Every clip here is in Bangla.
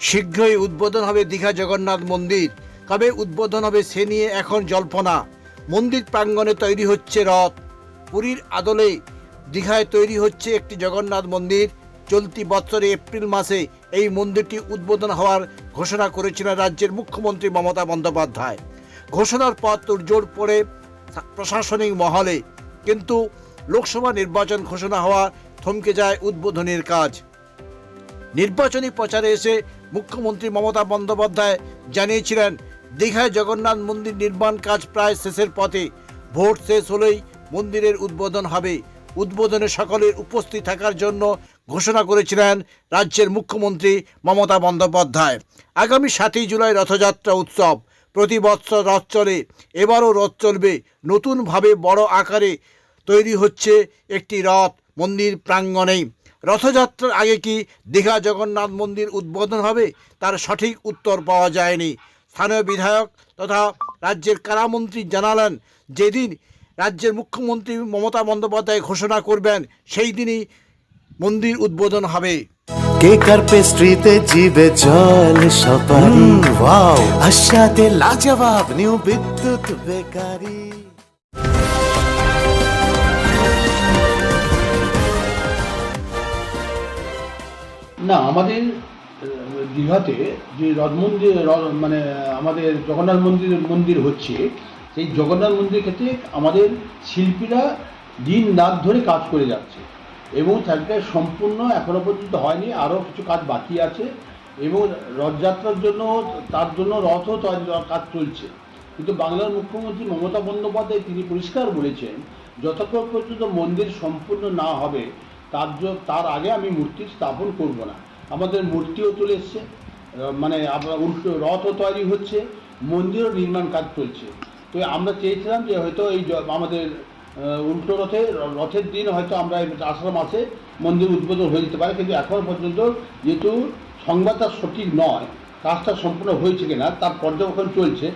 শীঘ্রই উদ্বোধন হবে দীঘা জগন্নাথ মন্দির। কবে উদ্বোধন হবে সে নিয়ে এখন জল্পনা। মন্দির প্রাঙ্গণে তৈরি হচ্ছে রথ। পুরীর আদলে দীঘায় তৈরি হচ্ছে একটি জগন্নাথ মন্দির। চলতি বছরে এপ্রিল মাসে এই মন্দিরটি উদ্বোধন হওয়ার ঘোষণা করেছিলেন রাজ্যের মুখ্যমন্ত্রী মমতা বন্দ্যোপাধ্যায়। ঘোষণার পর তোড়জোড় পড়ে প্রশাসনিক মহলে। কিন্তু লোকসভা নির্বাচন ঘোষণা হওয়া থমকে যায় উদ্বোধনের কাজ। নির্বাচনী প্রচারে এসে মুখ্যমন্ত্রী মমতা বন্দ্যোপাধ্যায় জানিয়েছিলেন, দীঘায় জগন্নাথ মন্দির নির্মাণ কাজ প্রায় শেষের পথে, ভোট শেষ হলেই মন্দিরের উদ্বোধন হবে। উদ্বোধনে সকলের উপস্থিত থাকার জন্য ঘোষণা করেছিলেন রাজ্যের মুখ্যমন্ত্রী মমতা বন্দ্যোপাধ্যায়। আগামী সাতই জুলাই রথযাত্রা উৎসব। প্রতি বৎসর রথ চলে, এবারও রথ চলবে। নতুনভাবে বড় আকারে তৈরি হচ্ছে একটি রথ মন্দির প্রাঙ্গণেই রথযাত্রার আগে কি দীঘা জগন্নাথ মন্দির উদ্বোধন হবে? তার সঠিক উত্তর পাওয়া যায়নি। স্থানীয় বিধায়ক তথা রাজ্যের কারামন্ত্রী জানালেন যেদিন রাজ্যের মুখ্যমন্ত্রী মমতা বন্দ্যোপাধ্যায় ঘোষণা করবেন সেই দিনই মন্দির উদ্বোধন হবে। কেকার পেস্ট্রিতে জিবে জল সপারি? ওয়াও আশাতে লাজবাব নিউ বিদ্যুৎ বেকারি। না, আমাদের দীঘাতে যে রথ মন্দির মানে আমাদের জগন্নাথ মন্দির মন্দির হচ্ছে, সেই জগন্নাথ মন্দির ক্ষেত্রে আমাদের শিল্পীরা দিন রাত ধরে কাজ করে যাচ্ছে এবং তাকে সম্পূর্ণ এখনও পর্যন্ত হয়নি আরও কিছু কাজ বাকি আছে এবং রথযাত্রার জন্য, তার জন্য রথও কাজ চলছে। কিন্তু বাংলার মুখ্যমন্ত্রী মমতা বন্দ্যোপাধ্যায় তিনি পরিষ্কার বলেছেন, যতক্ষণ পর্যন্ত মন্দির সম্পূর্ণ না হবে তার তার আগে আমি মূর্তি স্থাপন করব না। আমাদের মূর্তিও চলে এসছে মানে উল্টো রথও তৈরি হচ্ছে, মন্দিরও নির্মাণ কাজ চলছে। তো আমরা চেয়েছিলাম যে হয়তো এই আমাদের উল্টো রথে, রথের দিন হয়তো আমরা আষাঢ় মাসে মন্দির উদ্বোধন হয়ে যেতে পারে, কিন্তু এখন পর্যন্ত যেহেতু সংবাদটা সঠিক নয়, কাজটা সম্পূর্ণ হয়েছে কিনা, তার পর্যবেক্ষণ চলছে।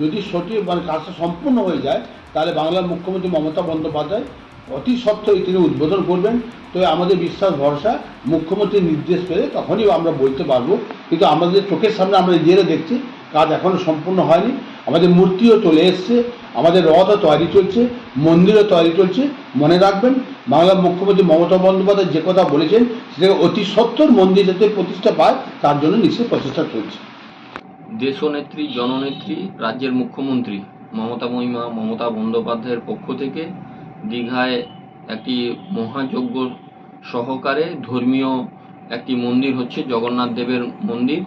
যদি সঠিক মানে কাজটা সম্পূর্ণ হয়ে যায়, তাহলে বাংলার মুখ্যমন্ত্রী মমতা বন্দ্যোপাধ্যায় অতি সত্ত্বই তিনি উদ্বোধন করবেন। তো আমাদের বিশ্বাস, ভরসা, মুখ্যমন্ত্রীর নির্দেশ পেলে তখনই আমরা বলতে পারব। কিন্তু আমাদের চোখের সামনে আমরা নিজেরা দেখছি, কাজ এখনও সম্পূর্ণ হয়নি। আমাদের মূর্তিও চলে এসছে, আমাদের রথও তৈরি চলছে, মন্দিরও তৈরি চলছে। মনে রাখবেন, বাংলার মুখ্যমন্ত্রী মমতা বন্দ্যোপাধ্যায় যে কথা বলেছেন সেটাকে অতি সত্তর মন্দির যাতে প্রতিষ্ঠা পায়, তার জন্য নিশ্চয়ই প্রচেষ্টা চলছে। দেশনেত্রী, জননেত্রী, রাজ্যের মুখ্যমন্ত্রী মমতা মহিমা, মমতা বন্দ্যোপাধ্যায়ের পক্ষ থেকে দীঘায় একটি মহাযজ্ঞ সহকারে ধর্মীয় একটি মন্দির হচ্ছে জগন্নাথ দেবের মন্দির।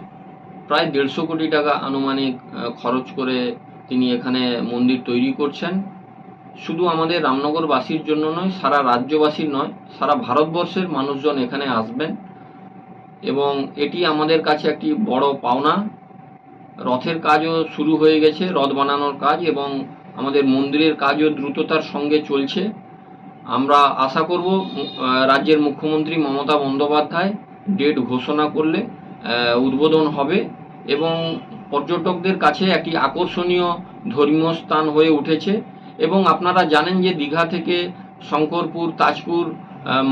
প্রায় দেড়শো কোটি টাকা আনুমানিক খরচ করে তিনি এখানে মন্দির তৈরি করছেন। শুধু আমাদের রামনগরবাসীর জন্য নয়, সারা রাজ্যবাসীর নয়, সারা ভারতবর্ষের মানুষজন এখানে আসবেন। এবং এটি আমাদের কাছে একটি বড় পাওনা। রথের কাজও শুরু হয়ে গেছে, রথ বানানোর কাজ এবং আমাদের মন্দিরের কাজও দ্রুততার সঙ্গে চলছে। আমরা আশা করব রাজ্যের মুখ্যমন্ত্রী মমতা বন্দ্যোপাধ্যায় ডেট ঘোষণা করলে উদ্বোধন হবে এবং পর্যটকদের কাছে একটি আকর্ষণীয় ধর্মীয় স্থান হয়ে উঠেছে। এবং আপনারা জানেন যে দীঘা থেকে শঙ্করপুর, তাজপুর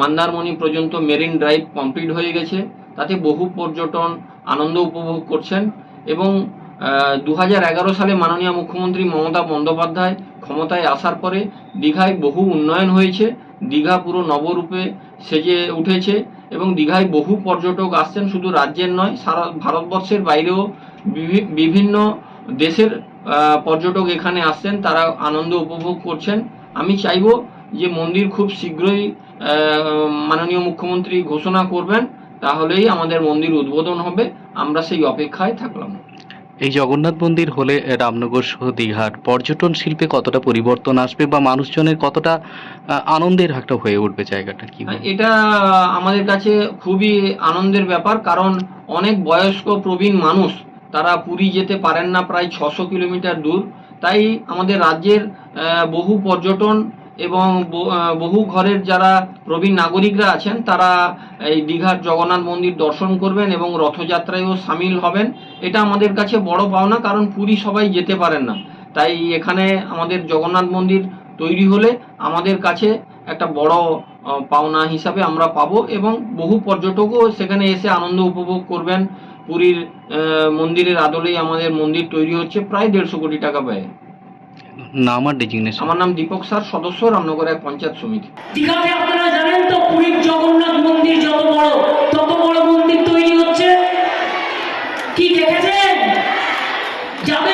মন্দারমণি পর্যন্ত মেরিন ড্রাইভ কমপ্লিট হয়ে গেছে। তাতে বহু পর্যটন আনন্দ উপভোগ করছেন এবং দু হাজার এগারো সালে মাননীয় মুখ্যমন্ত্রী মমতা বন্দ্যোপাধ্যায় ক্ষমতায় আসার পরে দীঘায় বহু উন্নয়ন হয়েছে। দীঘা পুরো নবরূপে সেজে উঠেছে এবং দীঘায় বহু পর্যটক আসছেন, শুধু রাজ্যের নয়, সারা ভারতবর্ষের বাইরেও বিভি- বিভিন্ন দেশের পর্যটক এখানে আসছেন, তারা আনন্দ উপভোগ করছেন। আমি চাইব যে মন্দির খুব শীঘ্রই মাননীয় মুখ্যমন্ত্রী ঘোষণা করবেন, তাহলেই আমাদের মন্দির উদ্বোধন হবে। আমরা সেই অপেক্ষায় থাকলাম। এই জগন্নাথ মন্দির হলে রামনগর সহ দীঘার পর্যটন শিল্পে কতটা পরিবর্তন আসবে বা মানুষজনের কতটা আনন্দের একটা হয়ে উঠবে জায়গাটা কি এটা আমাদের কাছে খুবই আনন্দের ব্যাপার, কারণ অনেক বয়স্ক প্রবীণ মানুষ, তারা পুরী যেতে পারেন না প্রায় ছশো কিলোমিটার দূর। তাই আমাদের রাজ্যের বহু পর্যটন এবং বহু ঘরের যারা প্রবীণ নাগরিকরা আছেন, তারা এই দীঘার জগন্নাথ মন্দির দর্শন করবেন এবং রথযাত্রায়ও সামিল হবেন। এটা আমাদের কাছে বড় পাওনা, কারণ পুরী সবাই যেতে পারেন না। তাই এখানে আমাদের জগন্নাথ মন্দির তৈরি হলে আমাদের কাছে একটা বড় পাওনা হিসাবে আমরা পাবো এবং বহু পর্যটকও সেখানে এসে আনন্দ উপভোগ করবেন। পুরীর মন্দিরের আদলেই আমাদের মন্দির তৈরি হচ্ছে প্রায় দেড়শো কোটি টাকা ব্যয়। নাম আর ডেজিগনেশন আমার নাম দীপক স্যার সদস্য রামনগর এক পঞ্চায়েত সমিতি। দীঘাতে আপনারা জানেন তো পুরীর জগন্নাথ মন্দির যত বড় তত বড় মন্দির তৈরি হচ্ছে। কি দেখেছেন? যাবেন